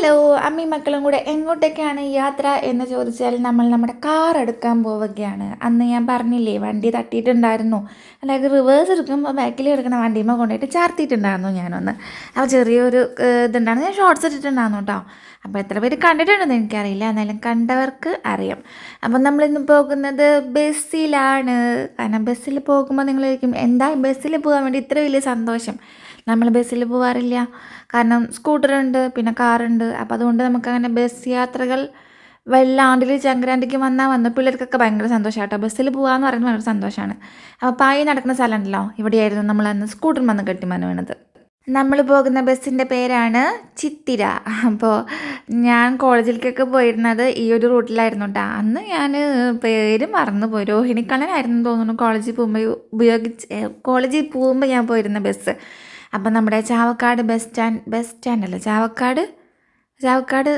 Hello അമ്മയും മക്കളും കൂടെ എങ്ങോട്ടൊക്കെയാണ് യാത്ര എന്ന് ചോദിച്ചാൽ നമ്മൾ നമ്മുടെ കാർ എടുക്കാൻ പോവുകയാണ്. അന്ന് ഞാൻ പറഞ്ഞില്ലേ വണ്ടി തട്ടിയിട്ടുണ്ടായിരുന്നു. അതായത് റിവേഴ്സ് എടുക്കുമ്പോൾ ബാക്കിൽ എടുക്കുന്ന വണ്ടിയുമ്പോൾ കൊണ്ടുപോയിട്ട് ചാർത്തിയിട്ടുണ്ടായിരുന്നു ഞാനൊന്ന്. അപ്പോൾ ചെറിയൊരു ഇതുണ്ടായിരുന്നു. ഞാൻ ഷോർട്സ് ഇട്ടിട്ടുണ്ടായിരുന്നു കേട്ടോ. അപ്പോൾ എത്ര പേര് കണ്ടിട്ടുണ്ടെന്ന് എനിക്കറിയില്ല. എന്നാലും കണ്ടവർക്ക് അറിയാം. അപ്പം നമ്മളിന്ന് പോകുന്നത് ബസ്സിലാണ്. കാരണം ബസ്സിൽ പോകുമ്പോൾ നിങ്ങൾ ചോദിക്കും എന്താ ബസ്സിൽ പോകാൻ വേണ്ടി ഇത്ര വലിയ സന്തോഷം? നമ്മൾ ബസ്സിൽ പോകാറില്ല കാരണം സ്കൂട്ടറുണ്ട് പിന്നെ കാറുണ്ട്. അപ്പോൾ അതുകൊണ്ട് നമുക്കങ്ങനെ ബസ് യാത്രകൾ വല്ലാണ്ടിൽ ചങ്കരാണ്ടിക്ക് വന്നാൽ വന്ന് പിള്ളേർക്കൊക്കെ ഭയങ്കര സന്തോഷമാണ് ബസ്സിൽ പോകാമെന്ന് പറയുന്നത് ഭയങ്കര സന്തോഷമാണ് അപ്പോൾ പായി നടക്കുന്ന സ്ഥലമുണ്ടല്ലോ? ഇവിടെയായിരുന്നു നമ്മൾ അന്ന് സ്കൂട്ടർ വന്ന് കെട്ടിമന്ന് വീണത്. നമ്മൾ പോകുന്ന ബസ്സിന്റെ പേരാണ് ചിത്തിര. അപ്പോൾ ഞാൻ കോളേജിലേക്കൊക്കെ പോയിരുന്നത് ഈ ഒരു റൂട്ടിലായിരുന്നു കേട്ടോ അന്ന് ഞാൻ പേര് മറന്നു പോയി. രോഹിണിക്കണ്ണനായിരുന്നു തോന്നുന്നു കോളേജിൽ പോകുമ്പോൾ ഉപയോഗിച്ച് കോളേജിൽ പോകുമ്പോൾ ഞാൻ പോയിരുന്ന ബസ്. അപ്പം നമ്മുടെ ചാവക്കാട് ബസ് സ്റ്റാൻഡ് ബസ് സ്റ്റാൻഡല്ല? ചാവക്കാട് ചാവക്കാട്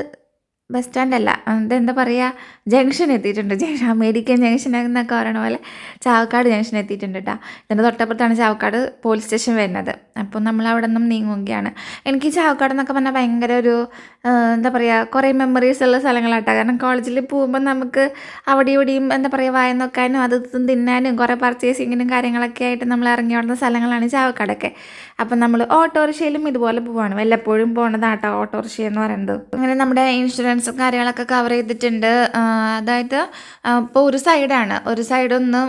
ബസ് സ്റ്റാൻഡല്ല. അതെന്താ പറയുക ജംഗ്ഷൻ എത്തിയിട്ടുണ്ട്. ജംഗ്ഷൻ അമേരിക്കൻ ജംഗ്ഷൻ എന്നൊക്കെ പറയണ പോലെ ചാവക്കാട് ജംഗ്ഷൻ എത്തിയിട്ടുണ്ട് കേട്ടോ ഇതിന്റെ തൊട്ടപ്പുറത്താണ് ചാവക്കാട് പോലീസ് സ്റ്റേഷൻ വരുന്നത്. അപ്പോൾ നമ്മൾ അവിടെ നിന്നും നീങ്ങുകയാണ്. എനിക്ക് ചാവക്കാട് എന്നൊക്കെ പറഞ്ഞാൽ ഭയങ്കര ഒരു എന്താ പറയുക കുറേ മെമ്മറീസ് ഉള്ള സ്ഥലങ്ങളാട്ടോ. കാരണം കോളേജിൽ പോകുമ്പോൾ നമുക്ക് അവിടെ ഇവിടെയും എന്താ പറയുക വായ നോക്കാനും അത് തിന്നാനും കുറേ പർച്ചേസിങ്ങിനും കാര്യങ്ങളൊക്കെ ആയിട്ട് നമ്മൾ ഇറങ്ങി വിടുന്ന സ്ഥലങ്ങളാണ് ചാവക്കാടൊക്കെ. അപ്പം നമ്മൾ ഓട്ടോറിക്ഷയിലും ഇതുപോലെ പോവാണ്. വല്ലപ്പോഴും പോണതാട്ടോ ഓട്ടോറിക്ഷ എന്ന് പറയുന്നത്. അങ്ങനെ നമ്മുടെ ഇൻഷുറൻസും കാര്യങ്ങളൊക്കെ കവർ ചെയ്തിട്ടുണ്ട്. അതായത് ഇപ്പോൾ ഒരു സൈഡാണ് ഒരു സൈഡൊന്ന്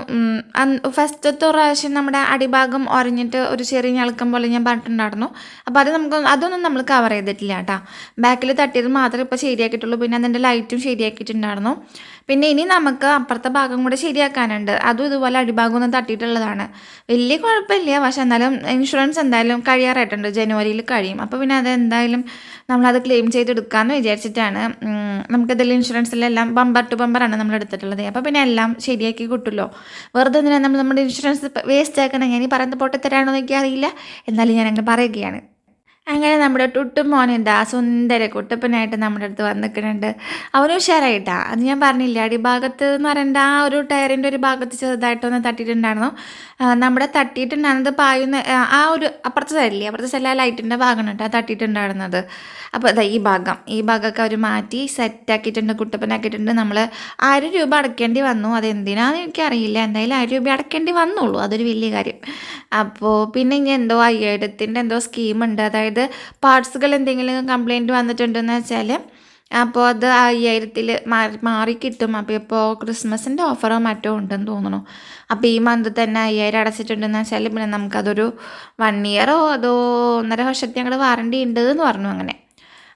ഫസ്റ്റത്തെ പ്രാവശ്യം നമ്മുടെ അടിഭാഗം ഒരഞ്ഞിട്ട് ഒരു ചെറിയ ഞെളുക്കം പോലെ ഞാൻ പറഞ്ഞിട്ടുണ്ടായിരുന്നു. അപ്പോൾ അത് നമുക്ക് അതൊന്നും നമ്മൾ കവർ ചെയ്തിട്ടില്ല കേട്ടോ ബാക്കിൽ തട്ടിയത് മാത്രമേ ഇപ്പോൾ ശരിയാക്കിയിട്ടുള്ളൂ. പിന്നെ അതിന്റെ ലൈറ്റും ശരിയാക്കിയിട്ടുണ്ടായിരുന്നു. പിന്നെ ഇനി നമുക്ക് അപ്പുറത്തെ ഭാഗം കൂടെ ശരിയാക്കാനുണ്ട്. അതും ഇതുപോലെ അടിഭാഗം ഒന്ന് തട്ടിയിട്ടുള്ളതാണ്. വലിയ കുഴപ്പമില്ല. പക്ഷെ എന്നാലും ഇൻഷുറൻസ് എന്തായാലും കഴിയാറായിട്ടുണ്ട്. ജനുവരിയിൽ കഴിയും. അപ്പോൾ പിന്നെ അത് എന്തായാലും നമ്മളത് ക്ലെയിം ചെയ്തെടുക്കാമെന്ന് വിചാരിച്ചിട്ടാണ്. നമുക്കിതിൽ ഇൻഷുറൻസിലെല്ലാം ബമ്പർ ടു ബമ്പറാണ് നമ്മൾ എടുത്തിട്ടുള്ളത് അപ്പോൾ പിന്നെ എല്ലാം ശരിയാക്കി കിട്ടുമല്ലോ വെറുതെ തന്നെ നമ്മൾ നമ്മുടെ ഇൻഷുറൻസ് വേസ്റ്റ് ആക്കണം? ഞാൻ ഈ പറയുന്ന പൊട്ടത്തരാണോ എന്നൊക്കെ അറിയില്ല എന്നാലും ഞാൻ അങ്ങനെ പറയുകയാണ്. അങ്ങനെ നമ്മുടെ ടുട്ടും മോനുണ്ടാ സുന്ദര കുട്ടപ്പനായിട്ട് നമ്മുടെ അടുത്ത് വന്നിക്കുന്നുണ്ട് അവന് ഉഷാറായിട്ടാ. അത് ഞാൻ പറഞ്ഞില്ല അടിഭാഗത്ത് എന്ന് പറയേണ്ട ആ ഒരു ടയറിന്റെ ഒരു ഭാഗത്ത് ചെറുതായിട്ടൊന്ന് തട്ടിയിട്ടുണ്ടായിരുന്നു. നമ്മുടെ തട്ടിയിട്ടുണ്ടായിരുന്നത് പായുന്ന ആ, ആ ഒരു അപ്പുറത്തെ സൈഡില്ലേ അപ്പുറത്തെ സൈഡിൽ ആ ലൈറ്റിന്റെ ഭാഗമാണ് കേട്ടോ തട്ടിയിട്ടുണ്ടായിരുന്നത്. അപ്പോൾ അതാ ഈ ഭാഗം ഈ ഭാഗമൊക്കെ അവർ മാറ്റി സെറ്റാക്കിയിട്ടുണ്ട് കുട്ടപ്പനാക്കിയിട്ടുണ്ട്. നമ്മൾ ആയിരം രൂപ അടയ്ക്കേണ്ടി വന്നു. അതെന്തിനാന്ന് എനിക്കറിയില്ല. എന്തായാലും ആയിരം രൂപ അടയ്ക്കേണ്ടി വന്നുള്ളൂ. അതൊരു വലിയ കാര്യം. അപ്പോൾ പിന്നെ ഇനി എന്തോ അയ്യായിരത്തിന്റെ എന്തോ സ്കീമുണ്ട് അതായത് പാർട്സുകൾ എന്തെങ്കിലും കംപ്ലൈന്റ് വന്നിട്ടുണ്ടെന്ന് വെച്ചാൽ അപ്പോൾ അത് അയ്യായിരത്തിൽ മാറി മാറി കിട്ടും. അപ്പോൾ ഇപ്പോൾ ക്രിസ്മസിന്റെ ഓഫറോ മറ്റോ ഉണ്ടെന്ന് തോന്നുന്നു. അപ്പോൾ ഈ മന്ത് തന്നെ അയ്യായിരം അടച്ചിട്ടുണ്ടെന്ന് വെച്ചാൽ പിന്നെ നമുക്കതൊരു വൺ ഇയറോ അതോ ഒന്നര വർഷത്തെ ഞങ്ങൾ വാറണ്ടി ഉണ്ട് എന്ന് പറഞ്ഞു അങ്ങനെ.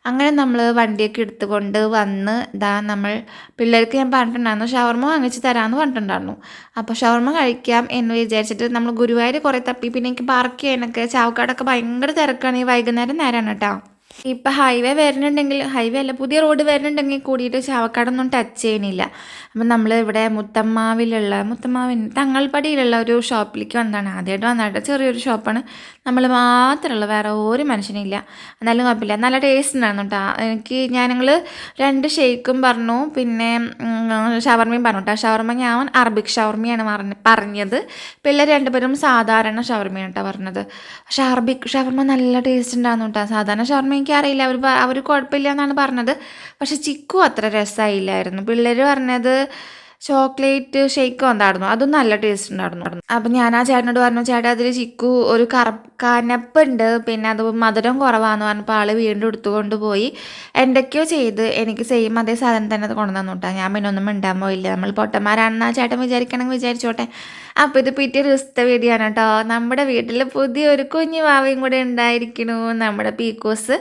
അങ്ങനെ നമ്മൾ വണ്ടിയൊക്കെ എടുത്തുകൊണ്ട് വന്ന് ഇതാ നമ്മൾ പിള്ളേർക്ക് ഞാൻ പറഞ്ഞിട്ടുണ്ടായിരുന്നു ഷവർമ വാങ്ങിച്ച് തരാമെന്ന് പറഞ്ഞിട്ടുണ്ടായിരുന്നു. അപ്പോൾ ഷവർമ കഴിക്കാം എന്ന് വിചാരിച്ചിട്ട് നമ്മൾ ഗുരുവായൂർ കുറേ തപ്പി. പിന്നെ എനിക്ക് പാർക്ക് ചെയ്യാനൊക്കെ ചാവക്കാടൊക്കെ ഭയങ്കര തിരക്കാണ്. ഈ വൈകുന്നേരം നേരമാണ് കേട്ടോ. ഇപ്പം ഹൈവേ വരുന്നുണ്ടെങ്കിൽ ഹൈവേ അല്ല പുതിയ റോഡ് വരുന്നുണ്ടെങ്കിൽ കൂടിയിട്ട് ചാവക്കാടൊന്നും ടച്ച് ചെയ്യണില്ല. അപ്പം നമ്മൾ ഇവിടെ മുത്തമ്മാവിലുള്ള മുത്തമ്മാവിൻ തങ്ങൾപ്പടിയിലുള്ള ഒരു ഷോപ്പിലേക്ക് വന്നതാണ്. ആദ്യമായിട്ട് വന്നിട്ട് ചെറിയൊരു ഷോപ്പാണ് നമ്മൾ മാത്രമുള്ള വേറെ ഒരു മനുഷ്യനില്ല. എന്നാലും കുഴപ്പമില്ല. നല്ല ടേസ്റ്റ് ഉണ്ടായിരുന്നു കേട്ടോ എനിക്ക് ഞാൻ രണ്ട് ഷേക്കും പറഞ്ഞു. പിന്നെ ഷവർമയും പറഞ്ഞു കേട്ടോ ഷവർമ ഞാൻ അറബിക് ഷവർമയാണ് പറഞ്ഞ പറഞ്ഞത്. പിള്ളേർ രണ്ടുപേരും സാധാരണ ഷവർമയാണ് കേട്ടോ പറഞ്ഞത്. പക്ഷേ അറബിക് ഷവർമ നല്ല ടേസ്റ്റ് ഉണ്ടായിരുന്നു കേട്ടോ സാധാരണ ഷവർമ എനിക്ക് അറിയില്ല അവർ അവർ കുഴപ്പമില്ല എന്നാണ് പറഞ്ഞത്. പക്ഷെ ചിക്കു അത്ര രസമായില്ലായിരുന്നു പിള്ളേർ പറഞ്ഞത് ചോക്ലേറ്റ് ഷേക്ക് വന്നായിരുന്നു അതും നല്ല ടേസ്റ്റ് ഉണ്ടായിരുന്നു. അപ്പം ഞാൻ ആ ചേട്ടനോട് പറഞ്ഞു ചേട്ടാ അതിൽ ചിക്കു ഒരു കറ കനപ്പുണ്ട്. പിന്നെ അത് മധുരം കുറവാന്ന് പറഞ്ഞപ്പോൾ ആൾ വീണ്ടും എടുത്തുകൊണ്ട് പോയി എന്തൊക്കെയോ ചെയ്ത് എനിക്ക് സെയിം അതേ സാധനം തന്നെ അത് കൊണ്ടുവന്നു ഞാൻ പിന്നെ ഒന്നും മിണ്ടാൻ പോയില്ല. നമ്മൾ പൊട്ടന്മാരാണെന്ന് ആ ചേട്ടൻ വിചാരിക്കണമെങ്കിൽ വിചാരിച്ചോട്ടെ. അപ്പോൾ ഇത് പിറ്റേ ദിവസത്തെ വീഡിയോ ആണ് കേട്ടോ നമ്മുടെ വീട്ടിൽ പുതിയൊരു കുഞ്ഞു വാവയും കൂടെ ഉണ്ടായിരിക്കണു. നമ്മുടെ പീക്കോസ്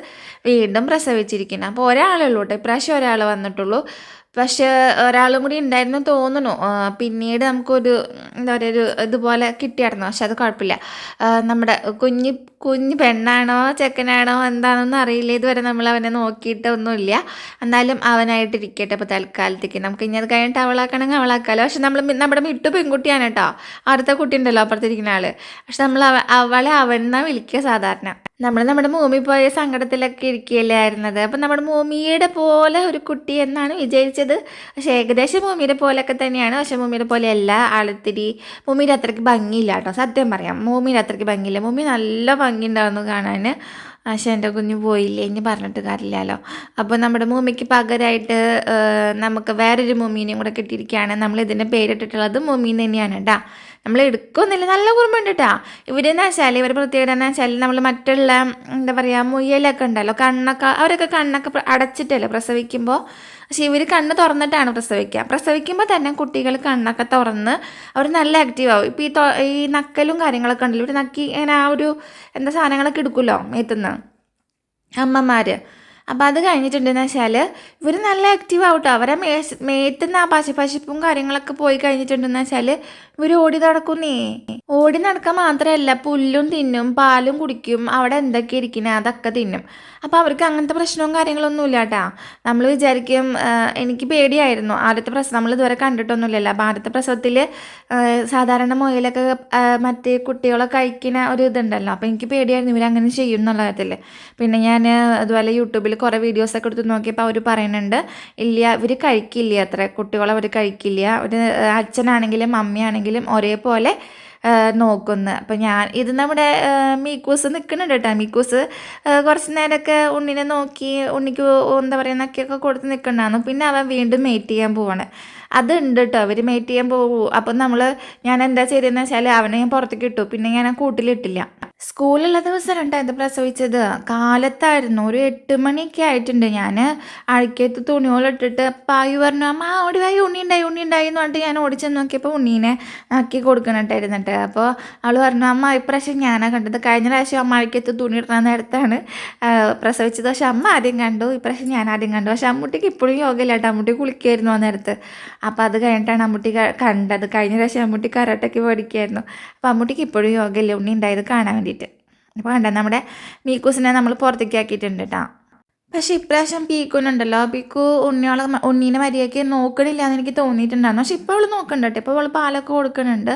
വീണ്ടും പ്രസവിച്ചിരിക്കുന്നു. അപ്പോൾ ഒരാളേ ഉള്ളൂ കേട്ടോ ഇപ്രാവശ്യം ഒരാൾ വന്നിട്ടുള്ളൂ. പക്ഷേ ഒരാളും കൂടി ഉണ്ടായിരുന്നു തോന്നുന്നു. പിന്നീട് നമുക്കൊരു എന്താ പറയുക ഒരു ഇതുപോലെ കിട്ടിയായിരുന്നു. പക്ഷെ അത് കുഴപ്പമില്ല. നമ്മുടെ കുഞ്ഞ് കുഞ്ഞ് പെണ്ണാണോ ചെക്കനാണോ എന്താണെന്നൊന്നും അറിയില്ല. ഇതുവരെ നമ്മൾ അവനെ നോക്കിയിട്ടൊന്നുമില്ല. എന്നാലും അവനായിട്ട് ഇരിക്കട്ടെ ഇപ്പോൾ തൽക്കാലത്തേക്ക്. നമുക്ക് ഇനി അത് കഴിഞ്ഞിട്ട് അവളാക്കണമെങ്കിൽ അവളാക്കാമല്ലോ പക്ഷെ നമ്മൾ നമ്മുടെ മിട്ടു പെൺകുട്ടിയാണ് കേട്ടോ. അടുത്ത കുട്ടി ഉണ്ടല്ലോ അപ്പുറത്തിരിക്കുന്ന ആൾ പക്ഷെ നമ്മൾ അവളെ അവൻ എന്നാണ് വിളിക്കുക സാധാരണ? നമ്മൾ നമ്മുടെ മൂമി പോയ സങ്കടത്തിലൊക്കെ ഇരിക്കുകയല്ലായിരുന്നത് അപ്പം നമ്മുടെ മൂമിയുടെ പോലെ ഒരു കുട്ടി എന്നാണ് വിചാരിച്ചത്. പക്ഷേ ഏകദേശം മൂമിയുടെ പോലെയൊക്കെ തന്നെയാണ്. പക്ഷെ മൂമിയുടെ എല്ലാ ആളിത്തിരി മൂമിയുടെ അത്രയ്ക്ക് ഭംഗിയില്ല കേട്ടോ. സത്യം പറയാം. മൂമിയുടെ അത്രയ്ക്ക് ഭംഗിയില്ല. മൂമി നല്ല ഭംഗി ഉണ്ടാകുന്നു കാണാൻ എന്റെ കുഞ്ഞ് പോയില്ലേ? ഇനി പറഞ്ഞിട്ട് കാര്യമില്ലല്ലോ. അപ്പോൾ നമ്മുടെ മൂമിക്ക് പകരമായിട്ട് നമുക്ക് വേറൊരു മൂമീനെയും കൂടെ കിട്ടിയിരിക്കുകയാണ്. നമ്മൾ ഇതിന്റെ പേരിട്ടിട്ടുള്ളത് മൂമീൻ തന്നെയാണ് കേട്ടോ നമ്മൾ എടുക്കുന്നില്ല. നല്ല കുറുമ്പുണ്ട് കേട്ടോ ഇവരെന്ന് വെച്ചാൽ ഇവർ പ്രത്യേകത എന്ന് വെച്ചാൽ നമ്മൾ മറ്റുള്ള എന്താ പറയുക മുയലൊക്കെ ഉണ്ടല്ലോ. കണ്ണൊക്കെ അവരൊക്കെ കണ്ണൊക്കെ അടച്ചിട്ടല്ലേ പ്രസവിക്കുമ്പോൾ പക്ഷെ ഇവർ കണ്ണ് തുറന്നിട്ടാണ് പ്രസവിക്കുക. പ്രസവിക്കുമ്പോൾ തന്നെ കുട്ടികൾ കണ്ണൊക്കെ തുറന്ന് അവർ നല്ല ആക്റ്റീവ് ആവും. ഇപ്പോൾ ഈ ഈ നക്കലും കാര്യങ്ങളൊക്കെ ഉണ്ടല്ലോ ഇവർ നക്കി ഇങ്ങനെ ആ ഒരു എന്താ സാധനങ്ങളൊക്കെ എടുക്കുമല്ലോ മേത്തുനിന്ന് അമ്മമാർ അപ്പോൾ അത് കഴിഞ്ഞിട്ടുണ്ടെന്ന് വെച്ചാൽ ഇവർ നല്ല ആക്റ്റീവ് ആവട്ടോ. അവരെ മേ മേത്തുന്ന ആ പശു കാര്യങ്ങളൊക്കെ പോയി കഴിഞ്ഞിട്ടുണ്ടെന്ന് വെച്ചാൽ ഇവർ ഓടി നടക്കുന്നേ. ഓടി നടക്കാൻ മാത്രമല്ല പുല്ലും തിന്നും പാലും കുടിക്കും അവിടെ എന്തൊക്കെ ഇരിക്കണേ അതൊക്കെ തിന്നും. അപ്പോൾ അവർക്ക് അങ്ങനത്തെ പ്രശ്നവും കാര്യങ്ങളൊന്നും ഇല്ല കേട്ടാ നമ്മൾ വിചാരിക്കും എനിക്ക് പേടിയായിരുന്നു. ആദ്യത്തെ പ്രസവം നമ്മൾ ഇതുവരെ കണ്ടിട്ടൊന്നുമില്ലല്ലോ. അപ്പോൾ ആദ്യത്തെ പ്രസവത്തിൽ സാധാരണ മുയലൊക്കെ മറ്റേ കുട്ടികളൊക്കെ കഴിക്കുന്ന ഒരു ഇതുണ്ടല്ലോ. അപ്പോൾ എനിക്ക് പേടിയായിരുന്നു ഇവരങ്ങനെ ചെയ്യും എന്നുള്ള കാര്യത്തിൽ പിന്നെ ഞാൻ അതുപോലെ യൂട്യൂബിൽ കുറേ വീഡിയോസൊക്കെ എടുത്ത് നോക്കിയപ്പോൾ അവർ പറയുന്നുണ്ട് ഇല്ല ഇവർ കഴിക്കില്ല അത്ര. കുട്ടികളെ അവർ കഴിക്കില്ല. ഒരു അച്ഛനാണെങ്കിലും അമ്മയാണെങ്കിലും ഒരേപോലെ നോക്കുന്നു. അപ്പം ഞാൻ ഇത് നമ്മുടെ മീക്കൂസ് നിൽക്കുന്നുണ്ട് കേട്ടോ. മീക്കൂസ് കുറച്ച് നേരമൊക്കെ ഉണ്ണിനെ നോക്കി ഉണ്ണിക്ക് എന്താ പറയുക നക്കിയൊക്കെ കൊടുത്ത് നിൽക്കണ്ടായിരുന്നു പിന്നെ അവൻ വീണ്ടും മേറ്റ് ചെയ്യാൻ പോവാണ്. അതുണ്ട് കേട്ടോ. അവർ മേറ്റ് ചെയ്യാൻ പോകും അപ്പം നമ്മൾ ഞാൻ എന്താ ചെയ്തതെന്ന് വെച്ചാൽ അവനെ ഞാൻ പുറത്തേക്ക് ഇട്ടു. പിന്നെ ഞാൻ കൂട്ടിലിട്ടില്ല. സ്കൂളുള്ള ദിവസം ഇത് പ്രസവിച്ചത്? കാലത്തായിരുന്നു. ഒരു എട്ട് മണിയൊക്കെ ആയിട്ടുണ്ട് ഞാൻ അഴക്കത്ത് തുണിയോളിട്ടിട്ട് പായു പറഞ്ഞു അമ്മ ഓടി വായി ഉണ്ണി ഉണ്ടായി ഉണ്ണി ഉണ്ടായി എന്ന് പറഞ്ഞിട്ട് ഞാൻ ഓടിച്ചെന്ന് നോക്കിയപ്പോൾ ഉണ്ണീനെ ആക്കി കൊടുക്കണട്ടായിരുന്നിട്ട്. അപ്പോൾ അവൾ പറഞ്ഞു അമ്മ ഇപ്രാവശ്യം ഞാനാണ് കണ്ടത്. കഴിഞ്ഞ പ്രാവശ്യം അമ്മ അഴക്കത്ത് തുണി ഇടുന്ന നേരത്താണ് പ്രസവിച്ചത്. പക്ഷെ അമ്മ ആദ്യം കണ്ടു. ഇപ്രാവശ്യം ഞാൻ ആദ്യം കണ്ടു. പക്ഷെ അമ്മൂട്ടിക്ക് ഇപ്പോഴും യോഗയില്ല കേട്ടോ അമ്മൂട്ടി കുളിക്കായിരുന്നു ആ നേരത്ത്. അപ്പോൾ അത് കഴിഞ്ഞിട്ടാണ് അമ്മൂട്ടി കണ്ടത്. കഴിഞ്ഞ പ്രാവശ്യം അമ്മൂട്ടി കരാട്ടയ്ക്ക് പഠിക്കായിരുന്നു അപ്പോൾ അമ്മൂട്ടിക്ക് ഇപ്പോഴും യോഗയില്ല. ഉണ്ണി ഉണ്ടായത് കാണാൻ വേണ്ടിയിട്ട്. അപ്പോൾ കണ്ട നമ്മുടെ മീക്കൂസിനെ നമ്മൾ പുറത്തേക്ക് ആക്കിയിട്ടുണ്ട് കേട്ടോ പക്ഷെ ഇപ്രാവശ്യം പീക്കുനുണ്ടല്ലോ. പീക്കു ഉണ്ണിയോളെ ഉണ്ണീനെ മര്യാദയ്ക്ക് നോക്കണില്ല എന്ന് എനിക്ക് തോന്നിയിട്ടുണ്ടായിരുന്നു. പക്ഷെ ഇപ്പോൾ അവൾ നോക്കണ്ട കേട്ടോ ഇപ്പോൾ അവൾ പാലൊക്കെ കൊടുക്കുന്നുണ്ട്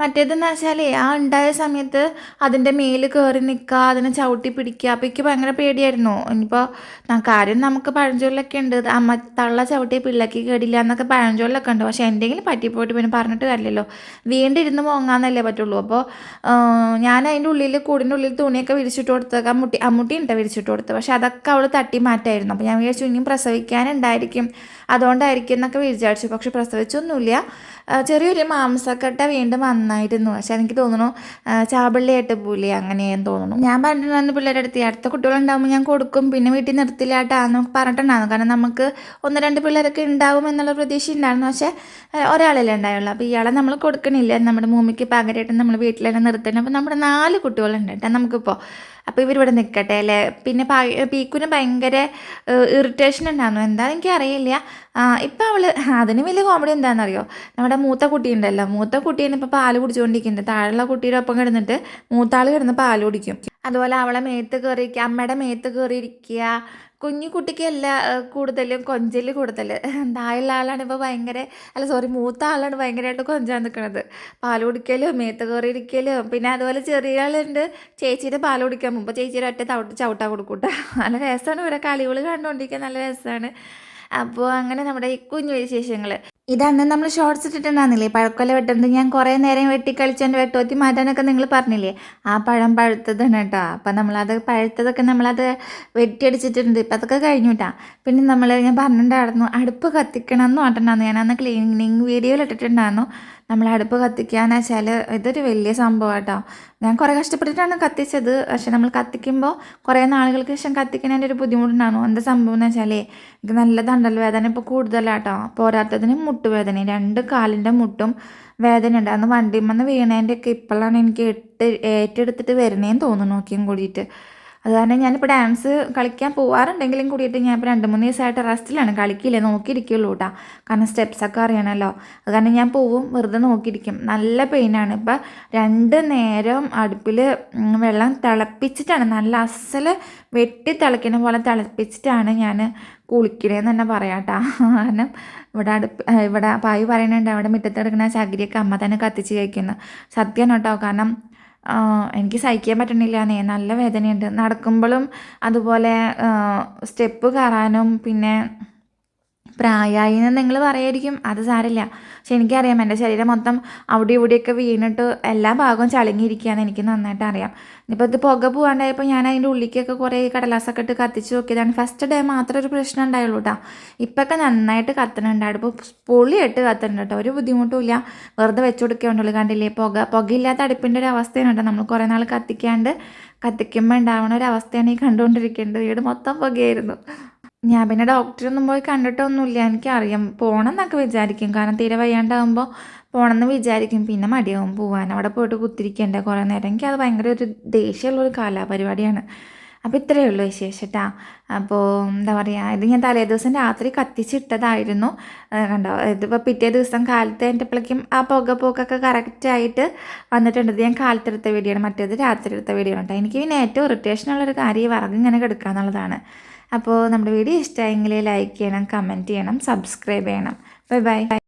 മറ്റേതെന്ന് വെച്ചാൽ ആ ഉണ്ടായ സമയത്ത് അതിന്റെ മേൽ കയറി നിൽക്കുക അതിനെ ചവിട്ടി പിടിക്കുക അപ്പോൾ എനിക്ക് ഭയങ്കര പേടിയായിരുന്നു. ഇനിയിപ്പോൾ കാര്യം നമുക്ക് പഴഞ്ചൊല്ലൊക്കെ ഉണ്ട്. അമ്മ തള്ള ചവിട്ടി പിള്ളക്ക് കേടില്ല എന്നൊക്കെ പഴഞ്ചൊല്ലൊക്കെ ഉണ്ട്. പക്ഷേ എന്തെങ്കിലും പറ്റിപ്പോയിട്ട് പിന്നെ പറഞ്ഞിട്ട് കാര്യമില്ലല്ലോ. വീണ്ടിരുന്ന് പോങ്ങാന്നല്ലേ പറ്റുള്ളൂ. അപ്പോൾ ഞാൻ അതിന്റെ ഉള്ളിൽ കൂടിന്റെ ഉള്ളിൽ തുണിയൊക്കെ വിരിച്ചിട്ട് കൊടുത്ത് അമ്മുട്ടി അമ്മുട്ടി ഉണ്ട് വിരിച്ചിട്ട് കൊടുത്ത് പക്ഷെ അതൊക്കെ അവൾ തട്ടി മാറ്റായിരുന്നു. അപ്പോൾ ഞാൻ വിചാരിച്ചു ഇനിയും പ്രസവിക്കാനുണ്ടായിരിക്കും. അതുകൊണ്ടായിരിക്കും എന്നൊക്കെ വിചാരിച്ചു. പക്ഷെ പ്രസവിച്ചൊന്നുമില്ല. ചെറിയൊരു മാംസക്കട്ട വീണ്ടും വന്നായിരുന്നു പക്ഷെ എനിക്ക് തോന്നുന്നു ചാബള്ളിയായിട്ട് പോലെ അങ്ങനെയെന്ന് തോന്നുന്നു. ഞാൻ പറഞ്ഞിട്ടുണ്ടായിരുന്നു പിള്ളേരുടെ അടുത്ത് അടുത്ത കുട്ടികളുണ്ടാകുമ്പോൾ ഞാൻ കൊടുക്കും പിന്നെ വീട്ടിൽ നിർത്തില്ലാട്ടാന്ന് പറഞ്ഞിട്ടുണ്ടായിരുന്നു. കാരണം നമുക്ക് ഒന്ന് രണ്ട് പിള്ളേരൊക്കെ ഉണ്ടാവും എന്നുള്ള പ്രതീക്ഷ ഉണ്ടായിരുന്നു. പക്ഷേ ഒരാളല്ലേ ഉണ്ടായുള്ളൂ. അപ്പോൾ ഇയാളെ നമ്മൾ കൊടുക്കണില്ല. നമ്മുടെ മൂമ്മിക്ക് പകരമായിട്ട് നമ്മൾ വീട്ടിൽ നിർത്തണം. അപ്പോൾ നമ്മുടെ നാല് കുട്ടികളുണ്ട് കേട്ടോ നമുക്കിപ്പോൾ അപ്പോൾ ഇവരിവിടെ നിൽക്കട്ടെ അല്ലേ? പിന്നെ പീക്കുന് ഭയങ്കര ഇറിറ്റേഷൻ ഉണ്ടായിരുന്നു. എന്താണെന്ന് എനിക്ക് അറിയില്ല ഇപ്പം അവൾ അതിന് വലിയ കോമഡി എന്താണെന്നറിയോ നമ്മുടെ മൂത്ത കുട്ടി ഉണ്ടല്ലോ. മൂത്ത കുട്ടീനെ ഇപ്പോൾ പാൽ കുടിച്ചുകൊണ്ടിരിക്കുന്നുണ്ട്. താഴെയുള്ള കുട്ടിയുടെ ഒപ്പം കിടന്നിട്ട് മൂത്താൾ കിടന്ന് പാൽ കുടിക്കും. അതുപോലെ അവളെ മേത്ത് കയറിയിരിക്കുക അമ്മയുടെ മേത്ത് കയറിയിരിക്കുക കുഞ്ഞു കുട്ടിക്കല്ല ഏഹ്, കൂടുതലും കൊഞ്ചിൽ കൂടുതൽ താഴെയുള്ള ആളാണ് ഇപ്പോൾ ഭയങ്കര അല്ല സോറി മൂത്ത ആളാണ് ഭയങ്കരമായിട്ട് കൊഞ്ചാൻ നിൽക്കുന്നത് പാൽ കുടിക്കലും മേത്ത് കയറിയിരിക്കലും പിന്നെ അതുപോലെ ചെറിയ ആളുണ്ട് ചേച്ചിയുടെ പാൽ കുടിക്കാൻ മുമ്പ് ചേച്ചിയുടെ ഒറ്റ തവിട്ട് ചവിട്ടാ കൊടുക്കൂട്ട. നല്ല രസമാണ് ഇവരെ കളികൾ കണ്ടുകൊണ്ടിരിക്കാൻ നല്ല രസമാണ് അപ്പോൾ അങ്ങനെ നമ്മുടെ ഈ കുഞ്ഞു വിശേഷങ്ങൾ ഇതന്ന് നമ്മൾ ഷോർട്സ് ഇട്ടിട്ടുണ്ടായിരുന്നില്ലേ? പഴക്കൊല വെട്ടുന്നത് ഞാൻ കുറേ നേരം വെട്ടി കളിച്ചതിന്റെ വെട്ടോത്തി മാറ്റാനൊക്കെ നിങ്ങൾ പറഞ്ഞില്ലേ? ആ പഴം പഴുത്തതാണ് കേട്ടോ. അപ്പം നമ്മളത് പഴുത്തതൊക്കെ നമ്മളത് വെട്ടിയടിച്ചിട്ടുണ്ട്. ഇപ്പം അതൊക്കെ കഴിഞ്ഞു പിന്നെ നമ്മൾ ഞാൻ പറഞ്ഞിട്ടുണ്ടായിരുന്നു അടുപ്പ് കത്തിക്കണം എന്ന് പറഞ്ഞിട്ടുണ്ടായിരുന്നു. ഞാൻ അന്ന് ക്ലീനിങ് വീഡിയോയിൽ ഇട്ടിട്ടുണ്ടായിരുന്നു. നമ്മൾ അടുപ്പ് കത്തിക്കാന്ന് വെച്ചാൽ ഇതൊരു വലിയ സംഭവം കേട്ടോ ഞാൻ കുറേ കഷ്ടപ്പെട്ടിട്ടാണ് കത്തിച്ചത്. പക്ഷെ നമ്മൾ കത്തിക്കുമ്പോൾ കുറേ നാളുകൾക്ക് ശേഷം കത്തിക്കുന്നതിന്റെ ഒരു ബുദ്ധിമുട്ടുണ്ടാകും എന്താ സംഭവം എന്ന് വെച്ചാലേ എനിക്ക് നല്ല തണ്ടൽ വേദന ഇപ്പോൾ കൂടുതലാട്ടോ. പോരാത്തതിന് മുട്ടുവേദന രണ്ട് കാലിന്റെ മുട്ടും വേദന ഉണ്ട് അന്ന് വീണേന്റെ ഒക്കെ ഇപ്പോഴാണ് എനിക്ക് എട്ട് ഏറ്റെടുത്തിട്ട് വരുന്നതെന്ന് തോന്നുന്നു നോക്കിയും കൂടിയിട്ട്. അത് കാരണം ഞാനിപ്പോൾ ഡാൻസ് കളിക്കാൻ പോവാറുണ്ടെങ്കിലും കൂടിയിട്ട് ഞാൻ ഇപ്പോൾ രണ്ട് മൂന്ന് ദിവസമായിട്ട് റെസ്റ്റിലാണ് കളിക്കില്ല? നോക്കിയിരിക്കുള്ളൂ കേട്ടോ കാരണം സ്റ്റെപ്സൊക്കെ അറിയണമല്ലോ അത് കാരണം ഞാൻ പോവും വെറുതെ നോക്കിയിരിക്കും. നല്ല പെയിനാണ് ഇപ്പം രണ്ട് നേരം അടുപ്പിൽ വെള്ളം തിളപ്പിച്ചിട്ടാണ്. നല്ല അസൽ വെട്ടി തിളയ്ക്കുന്ന പോലെ തിളപ്പിച്ചിട്ടാണ് ഞാൻ കുളിക്കണേന്ന് തന്നെ പറയാം കാരണം ഇവിടെ അടുപ്പ് ഇവിടെ പായ് പറയുന്നുണ്ട്. അവിടെ മുറ്റത്ത് കിടക്കുന്ന ചകിരിയൊക്കെ അമ്മ തന്നെ കത്തിച്ച് കഴിക്കുന്നു. സത്യം കേട്ടോ കാരണം എനിക്ക് സഹിക്കാൻ പറ്റണില്ല പറ്റണില്ലാന്നേ നല്ല വേദനയുണ്ട്. നടക്കുമ്പോഴും അതുപോലെ സ്റ്റെപ്പ് കയറാനും പിന്നെ പ്രായമായി എന്ന് നിങ്ങൾ പറയായിരിക്കും. അത് സാരില്ല പക്ഷെ എനിക്കറിയാം എന്റെ ശരീരം മൊത്തം അവിടെ ഇവിടെയൊക്കെ വീണിട്ട് എല്ലാ ഭാഗവും ചളുങ്ങിയിരിക്കുകയെന്ന് എനിക്ക് നന്നായിട്ട് അറിയാം. ഇനിയിപ്പോൾ ഇത് പുക പോകാണ്ടായപ്പോൾ ഞാൻ അതിന്റെ ഉള്ളിലേക്കൊക്കെ കുറേ കടലാസൊക്കെ ഇട്ട് കത്തിച്ച് നോക്കിയതാണ്. ഫസ്റ്റ് ഡേ മാത്രം ഒരു പ്രശ്നം ഉണ്ടായുള്ളൂ കേട്ടോ ഇപ്പൊക്കെ നന്നായിട്ട് കത്തണുണ്ട്. ഇപ്പോൾ പൊളിയായിട്ട് കത്തണുണ്ട് കേട്ടോ ഒരു ബുദ്ധിമുട്ടും ഇല്ല. വെറുതെ വെച്ചു കൊടുക്കേണ്ടുള്ളൂ കണ്ടില്ലേ. പുക പുകയില്ലാത്ത അടുപ്പിന്റെ ഒരു അവസ്ഥയാണ് കേട്ടോ നമ്മൾ കുറേ നാൾ കത്തിക്കാണ്ട് കത്തിക്കുമ്പോൾ ഉണ്ടാവണ ഒരു അവസ്ഥയാണ് ഈ കണ്ടുകൊണ്ടിരിക്കേണ്ടത്. വീട് മൊത്തം പുകയായിരുന്നു. ഞാൻ പിന്നെ ഡോക്ടറൊന്നും പോയി കണ്ടിട്ടൊന്നുമില്ല. എനിക്കറിയാം. പോകണം എന്നൊക്കെ വിചാരിക്കും. കാരണം തീരെ വയ്യാണ്ടാകുമ്പോൾ പോകണമെന്ന് വിചാരിക്കും. പിന്നെ മടിയാവും പോവാൻ. അവിടെ പോയിട്ട് കുത്തിരിക്കേണ്ട കുറേ നേരം. എനിക്ക് അത് ഭയങ്കര ഒരു ദേഷ്യമുള്ളൊരു കലാപരിപാടിയാണ്. അപ്പോൾ ഇത്രയേ ഉള്ളൂ വിശേഷം കേട്ടോ അപ്പോൾ എന്താ പറയുക ഇത് ഞാൻ തലേ ദിവസം രാത്രി കത്തിച്ചിട്ടതായിരുന്നു. കണ്ടോ? ഇതിപ്പോൾ പിറ്റേ ദിവസം കാലത്ത് എന്റെപ്പോഴേക്കും ആ പുക പോക്കൊക്കെ കറക്റ്റായിട്ട് വന്നിട്ടുണ്ട്. ഇത് ഞാൻ കാലത്തെടുത്ത വീഡിയോ ആണ് മറ്റേത് രാത്രി എടുത്ത വീഡിയോ ആണ് കേട്ടോ എനിക്ക് പിന്നെ ഏറ്റവും ഇറിറ്റേഷൻ ഉള്ളൊരു കാര്യം ഈ വിറക് ഇങ്ങനെ കിടക്കുക എന്നുള്ളതാണ് അപ്പോൾ നമ്മുടെ വീഡിയോ ഇഷ്ടമായെങ്കിൽ ലൈക്ക് ചെയ്യണം കമന്റ് ചെയ്യണം സബ്സ്ക്രൈബ് ചെയ്യണം. Bye bye